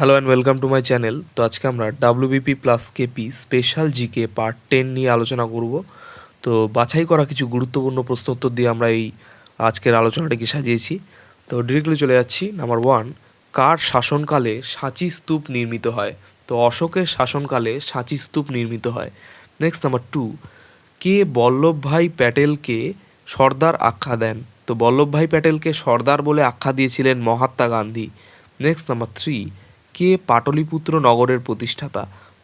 Hello and welcome to my channel তো আজকে আমরা WBP plus KP special GK part ten নিয়ে আলোচনা করব। তো বাছাই করা কিছু গুরুত্বপূর্ণ প্রশ্ন উত্তর দিয়ে আমরা এই আজকের আলোচনাটাকে সাজিয়েছি। তো ডিরেক্টলি চলে যাচ্ছি। নাম্বার ওয়ান কার শাসনকালে সাঁচি স্তূপ নির্মিত হয়? তো অশোকের শাসনকালে সাঁচি স্তূপ নির্মিত হয়। নেক্সট নাম্বার টু কে বল্লভভাই প্যাটেলকে সর্দার আখ্যা দেন? তো বল্লভভাই প্যাটেলকে সর্দার বলে আখ্যা দিয়েছিলেন Mahatma Gandhi. Next number three কে পাটলিপুত্র নগরের প্রতিষ্ঠাতা?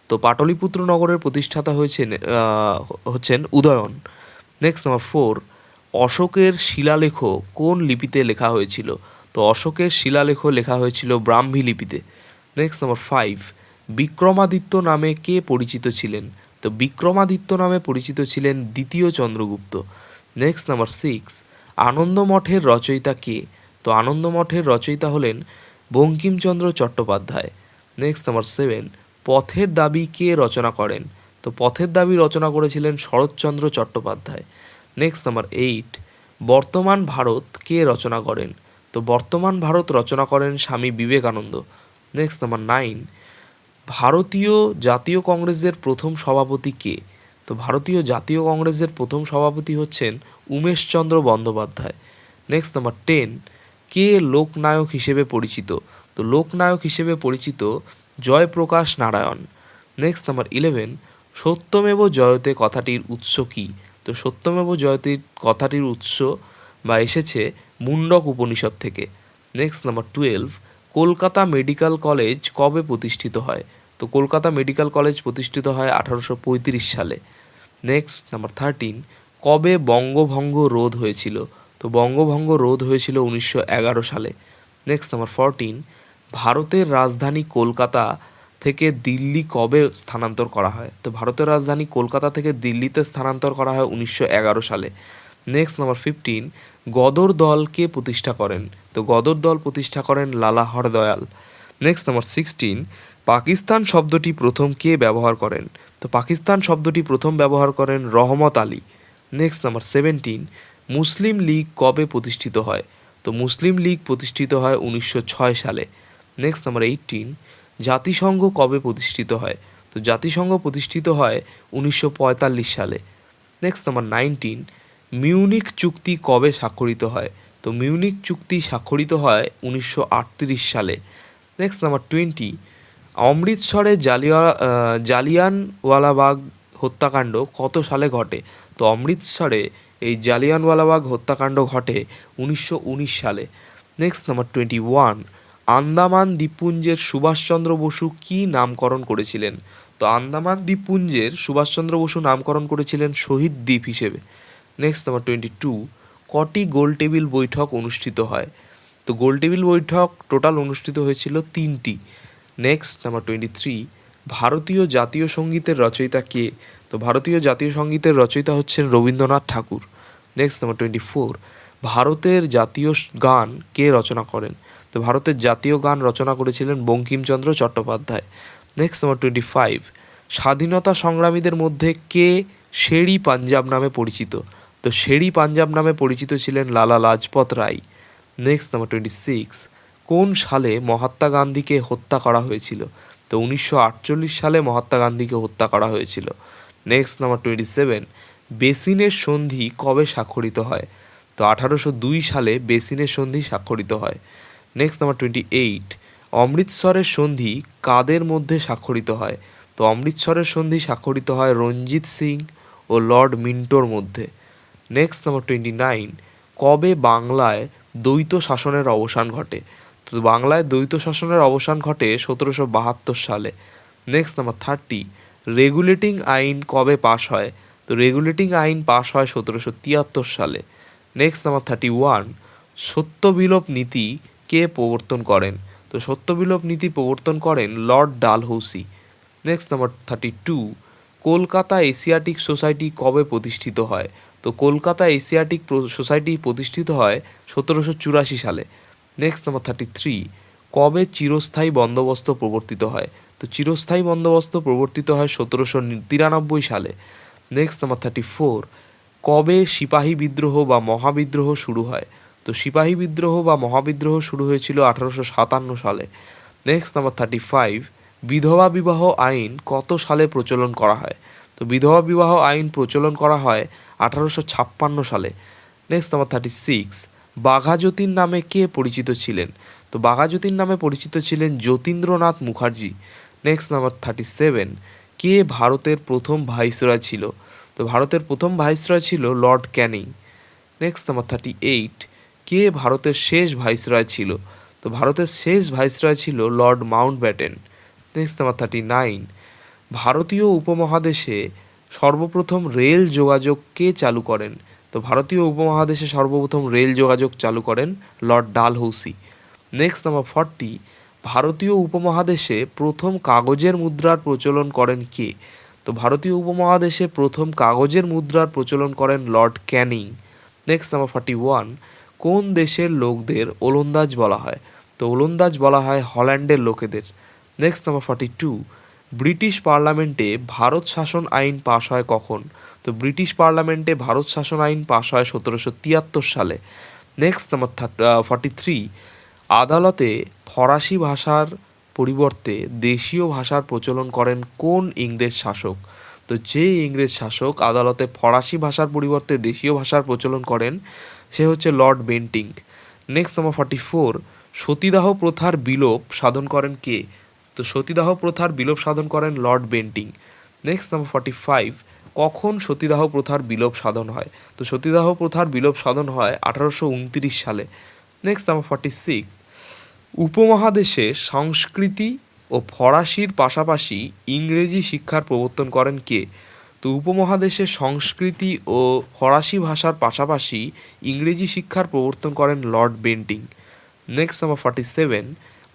তো পাটলিপুত্র নগরের প্রতিষ্ঠাতা হয়েছেন হচ্ছেন উদয়ন। নেক্সট নাম্বার ফোর অশোকের শিলালেখ কোন লিপিতে লেখা হয়েছিল? তো অশোকের শিলালেখ লেখা হয়েছিল ব্রাহ্মী লিপিতে। নেক্সট নাম্বার ফাইভ বিক্রমাদিত্য নামে কে পরিচিত ছিলেন? তো বিক্রমাদিত্য নামে পরিচিত ছিলেন দ্বিতীয় চন্দ্রগুপ্ত। নেক্সট নাম্বার সিক্স আনন্দমঠের রচয়িতা কে? তো আনন্দমঠের রচয়িতা হলেন Bankimchandra Chattopadhyay. Next number seven Pather Dabi কে রচনা করেন? তো পথের দাবি রচনা করেছিলেন Saratchandra Chattopadhyay. Next number eight বর্তমান ভারত কে রচনা করেন? তো বর্তমান ভারত রচনা করেন Swami Vivekananda. Next number nine ভারতীয় জাতীয় কংগ্রেসের প্রথম সভাপতি কে? তো ভারতীয় জাতীয় কংগ্রেসের প্রথম সভাপতি হচ্ছেন Umeshchandra Bandyopadhyay. Next number ten কে লোকনায়ক হিসেবে পরিচিত? তো লোকনায়ক হিসেবে পরিচিত Jayaprakash Narayan. Next number eleven Satyameva Jayate কথাটির উৎস কী? তো সত্যমেব জয়তের কথাটির উৎস বা এসেছে মুন্ডক উপনিষদ থেকে। Next number twelve Kolkata medical college কবে প্রতিষ্ঠিত হয়? তো কলকাতা মেডিকেল কলেজ প্রতিষ্ঠিত হয় আঠারোশো পঁয়ত্রিশ সালে। নেক্সট নাম্বার থার্টিন কবে বঙ্গভঙ্গ রোধ হয়েছিল? তো বঙ্গভঙ্গ রোধ হয়েছিল উনিশশো এগারো সালে। নেক্সট নাম্বার ফরটিন ভারতের রাজধানী কলকাতা থেকে দিল্লি কবে স্থানান্তর করা হয়? তো ভারতের রাজধানী কলকাতা থেকে দিল্লিতে স্থানান্তর করা হয় উনিশশো এগারো সালে। নেক্সট নাম্বার ফিফটিন গদর দলকে প্রতিষ্ঠা করেন? তো গদর দল প্রতিষ্ঠা করেন Lala Hardayal. Next number sixteen Pakistan শব্দটি প্রথম কে ব্যবহার করেন? তো পাকিস্তান শব্দটি প্রথম ব্যবহার করেন Rahmat Ali. Next number seventeen Muslim League কবে প্রতিষ্ঠিত হয়? তো মুসলিম লীগ প্রতিষ্ঠিত হয় উনিশশো ছয় সালে। নেক্সট নাম্বার এইটিন জাতিসংঘ কবে প্রতিষ্ঠিত হয়? তো জাতিসংঘ প্রতিষ্ঠিত হয় উনিশশো পঁয়তাল্লিশ সালে। নেক্সট নাম্বার নাইনটিন মিউনিক চুক্তি কবে স্বাক্ষরিত হয়? তো মিউনিক চুক্তি স্বাক্ষরিত হয় উনিশশো আটত্রিশ সালে। নেক্সট নাম্বার টোয়েন্টি অমৃতসরে জালিয়া জালিয়ানওয়ালাবাগ হত্যাকাণ্ড কত সালে ঘটে? তো অমৃতসরে এই জালিয়ানওয়ালাবাগ হত্যাকাণ্ড ঘটে উনিশশো উনিশ সালে। Next number twenty one Andaman দ্বীপপুঞ্জের সুভাষচন্দ্র বসু কী নামকরণ করেছিলেন? তো আন্দামান দ্বীপপুঞ্জের সুভাষচন্দ্র বসু নামকরণ করেছিলেন শহীদ দ্বীপ হিসেবে। নেক্সট নাম্বার টোয়েন্টি টু কটি গোল টেবিল বৈঠক অনুষ্ঠিত হয়? তো গোল টেবিল বৈঠক টোটাল অনুষ্ঠিত হয়েছিল তিনটি। নেক্সট নাম্বার টোয়েন্টি থ্রি ভারতীয় জাতীয় সঙ্গীতের রচয়িতা কে? তো ভারতীয় জাতীয় সঙ্গীতের রচয়িতা হচ্ছেন Rabindranath Tagore. Next number twenty four ভারতের জাতীয় গান কে রচনা করেন? তো ভারতের জাতীয় গান রচনা করেছিলেন Bankim Chandra Chattopadhyay. Next number twenty five স্বাধীনতা সংগ্রামীদের মধ্যে কে শেরি পাঞ্জাব নামে পরিচিত? তো শেরি পাঞ্জাব নামে পরিচিত ছিলেন Lala Lajpat Rai. Next number twenty six কোন সালে মহাত্মা গান্ধীকে হত্যা করা হয়েছিল? তো উনিশশো আটচল্লিশ সালে মহাত্মা গান্ধীকে হত্যা করা হয়েছিল। নেক্সট নাম্বার টোয়েন্টি সেভেন বেসিনের সন্ধি কবে স্বাক্ষরিত হয়? তো আঠারোশো দুই সালে বেসিনের সন্ধি স্বাক্ষরিত হয়। নেক্সট নাম্বার টোয়েন্টি এইট অমৃতসরের সন্ধি কাদের মধ্যে স্বাক্ষরিত হয়? তো অমৃতসরের সন্ধি স্বাক্ষরিত হয় রঞ্জিত সিং ও লর্ড মিন্টোর মধ্যে। নেক্সট নাম্বার টোয়েন্টি নাইন কবে বাংলায় দ্বৈত শাসনের অবসান ঘটে? তো বাংলায় দ্বৈত শাসনের অবসান ঘটে সতেরোশো বাহাত্তর সালে। নেক্সট নাম্বার থার্টি রেগুলেটিং আইন কবে পাশ হয়? তো রেগুলেটিং আইন পাশ হয় সতেরোশো তিয়াত্তর সালে। নেক্সট নাম্বার থার্টি ওয়ান সত্যবিলোপ নীতি কে প্রবর্তন করেন? তো সত্যবিলোপ নীতি প্রবর্তন করেন lord Dalhousie. Next number thirty two Kolkata Asiatic Society কবে প্রতিষ্ঠিত হয়? তো কলকাতা এশিয়াটিক সোসাইটি প্রতিষ্ঠিত হয় সতেরোশো চুরাশি সালে। নেক্সট নাম্বার থার্টি থ্রি কবে চিরস্থায়ী বন্দোবস্ত প্রবর্তিত হয়? তো চিরস্থায়ী বন্দোবস্ত প্রবর্তিত হয় সতেরোশো তিরানব্বই সালে। নেক্সট নাম্বার থার্টি ফোর কবে সিপাহী বিদ্রোহ বা মহাবিদ্রোহ শুরু হয়? তো সিপাহী বিদ্রোহ বা মহাবিদ্রোহ শুরু হয়েছিল আঠারোশো সাতান্ন সালে। নেক্সট নাম্বার থার্টি ফাইভ বিধবা বিবাহ আইন কত সালে প্রচলন করা হয়? তো বিধবা বিবাহ আইন প্রচলন করা হয় আঠারোশো ছাপ্পান্ন সালে। Next number thirty six Bagha Jatin নামে কে পরিচিত ছিলেন? তো বাঘা যতীন নামে পরিচিত ছিলেন Jatindranath Mukherjee. Next number thirty seven কে ভারতের প্রথম ভাইসরয় ছিল? তো ভারতের প্রথম ভাইসরয় ছিল lord Canning. Next number thirty eight কে ভারতের শেষ ভাইসরয় ছিল? তো ভারতের শেষ ভাইসরয় ছিল lord Mountbatten next number thirty nine ভারতীয় উপমহাদেশে সর্বপ্রথম রেল যোগাযোগ কে চালু করেন? তো ভারতীয় উপমহাদেশে সর্বপ্রথম রেল যোগাযোগ চালু করেন lord Dalhousie. Next number forty ভারতীয় উপমহাদেশে প্রথম কাগজের মুদ্রার প্রচলন করেন কে? তো ভারতীয় উপমহাদেশে প্রথম কাগজের মুদ্রার প্রচলন করেন lord Canning. Next number forty one কোন দেশের লোকদের ওলন্দাজ বলা হয়? তো ওলন্দাজ বলা হয় হল্যান্ডের লোকেদের। Next number forty two British পার্লামেন্টে ভারত শাসন আইন পাশ হয় কখন? তো ব্রিটিশ পার্লামেন্টে ভারত শাসন আইন পাশ হয় সতেরোশো তিয়াত্তর সালে। নেক্সট নাম্বার ফর্টি থ্রি আদালতে ফরাসি ভাষার পরিবর্তে দেশীয় ভাষার প্রচলন করেন কোন ইংরেজ শাসক? তো যে ইংরেজ শাসক আদালতে ফরাসি ভাষার পরিবর্তে দেশীয় ভাষার প্রচলন করেন, সে হচ্ছে lord Bentinck. Next, number forty four, সতীদাহ প্রথার বিলোপ সাধন করেন কে? তো সতীদাহ প্রথার বিলোপ সাধন করেন lord Bentinck. Next, number forty five, কখন সতীদাহ প্রথার বিলোপ সাধন হয়? তো সতীদাহ প্রথার বিলোপ সাধন হয় আঠারোশো উনত্রিশ সালে। নেক্সট, নাম্বার ফর্টি সিক্স উপমহাদেশে সংস্কৃতি ও ফরাসির পাশাপাশি ইংরেজি শিক্ষার প্রবর্তন করেন কে? তো উপমহাদেশে সংস্কৃতি ও ফরাসি ভাষার পাশাপাশি ইংরেজি শিক্ষার প্রবর্তন করেন lord Bentinck. Next number forty seven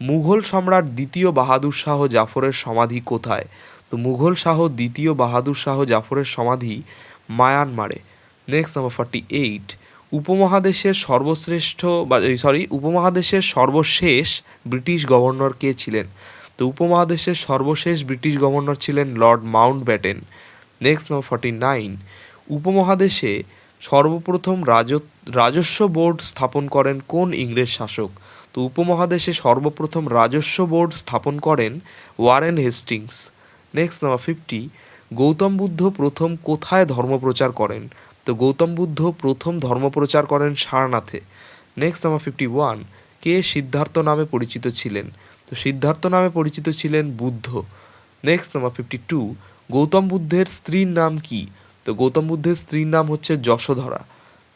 Mughal সম্রাট দ্বিতীয় বাহাদুর শাহ জাফরের সমাধি কোথায়? তো মুঘল শাহ দ্বিতীয় বাহাদুর শাহ জাফরের সমাধি মায়ানমারে। নেক্সট নাম্বার ফর্টি এইট উপমহাদেশের সর্বশ্রেষ্ঠ বা সরি উপমহাদেশের সর্বশেষ ব্রিটিশ গভর্নর কে ছিলেন? তো উপমহাদেশের সর্বশেষ ব্রিটিশ গভর্নর ছিলেন lord Mountbatten next number forty nine উপমহাদেশে সর্বপ্রথম রাজ রাজস্ব বোর্ড স্থাপন করেন কোন ইংরেজ শাসক? তো উপমহাদেশে সর্বপ্রথম রাজস্ব বোর্ড স্থাপন করেন Warren Hastings. Next number fifty Gautam Buddha প্রথম কোথায় ধর্মপ্রচার করেন? তো গৌতম বুদ্ধ প্রথম ধর্মপ্রচার করেন সারনাথে। নেক্সট নাম্বার ফিফটি ওয়ান কে সিদ্ধার্থ নামে পরিচিত ছিলেন? তো সিদ্ধার্থ নামে পরিচিত ছিলেন Buddha. Next number fifty two Gautam বুদ্ধের স্ত্রীর নাম কি? তো গৌতম বুদ্ধের স্ত্রীর নাম হচ্ছে Yashodhara.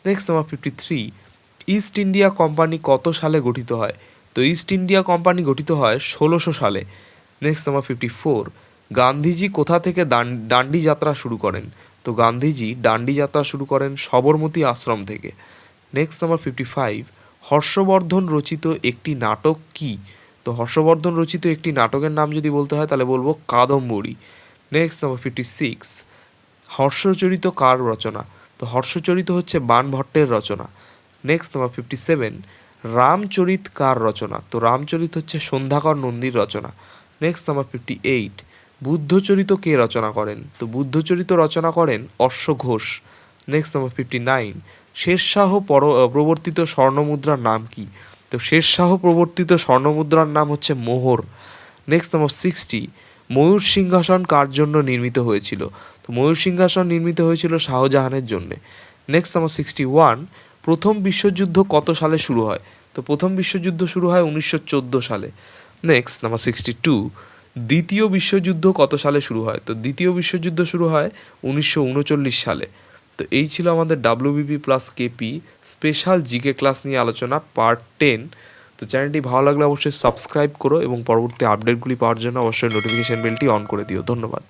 Next number fifty three East India company কত সালে গঠিত হয়? তো ইস্ট ইন্ডিয়া কোম্পানি গঠিত হয় ষোলোশো সালে। Next number fifty four Gandhiji কোথা থেকে দান- ডান্ডি যাত্রা শুরু করেন? তো গান্ধীজি ডান্ডি যাত্রা শুরু করেন সবরমতী আশ্রম থেকে। Next number fifty five Harshavardhana রচিত একটি নাটক কি? তো হর্ষবর্ধন রচিত একটি নাটকের নাম যদি বলতে হয় তাহলে বলব Kadambari. Next number fifty six Harshacharita কার রচনা? তো হর্ষচরিত হচ্ছে বাণভট্টের রচনা। Next number fifty seven Ramacharita কার রচনা? তো রামচরিত হচ্ছে সন্ধ্যাকর নন্দীর রচনা। Next number fifty eight Buddhacharita কে রচনা করেন? তো বুদ্ধচরিত রচনা করেন অশ্ব Ghosh. Next number fifty nine Sher Shah পর প্রবর্তিত স্বর্ণমুদ্রার নাম কি? তো শেরশাহ প্রবর্তিত স্বর্ণমুদ্রার নাম হচ্ছে মোহর। নেক্সট নাম্বার সিক্সটি ময়ূর সিংহাসন কার জন্য নির্মিত হয়েছিল? তো ময়ূর সিংহাসন নির্মিত হয়েছিল শাহজাহানের জন্যে। নেক্সট নাম্বার সিক্সটি ওয়ান প্রথম বিশ্বযুদ্ধ কত সালে শুরু হয়? তো প্রথম বিশ্বযুদ্ধ শুরু হয় উনিশশো চোদ্দ সালে। নেক্সট নাম্বার সিক্সটি টু দ্বিতীয় বিশ্বযুদ্ধ কত সালে শুরু হয়? তো দ্বিতীয় বিশ্বযুদ্ধ শুরু হয় উনিশশো উনচল্লিশ সালে। তো এই ছিল আমাদের WBP plus KP special GK class নিয়ে আলোচনা পার্ট টেন তো চ্যানেলটি ভালো লাগলে অবশ্যই সাবস্ক্রাইব করো এবং পরবর্তী আপডেটগুলি পাওয়ার জন্য অবশ্যই নোটিফিকেশান বেলটি অন করে দিও। ধন্যবাদ।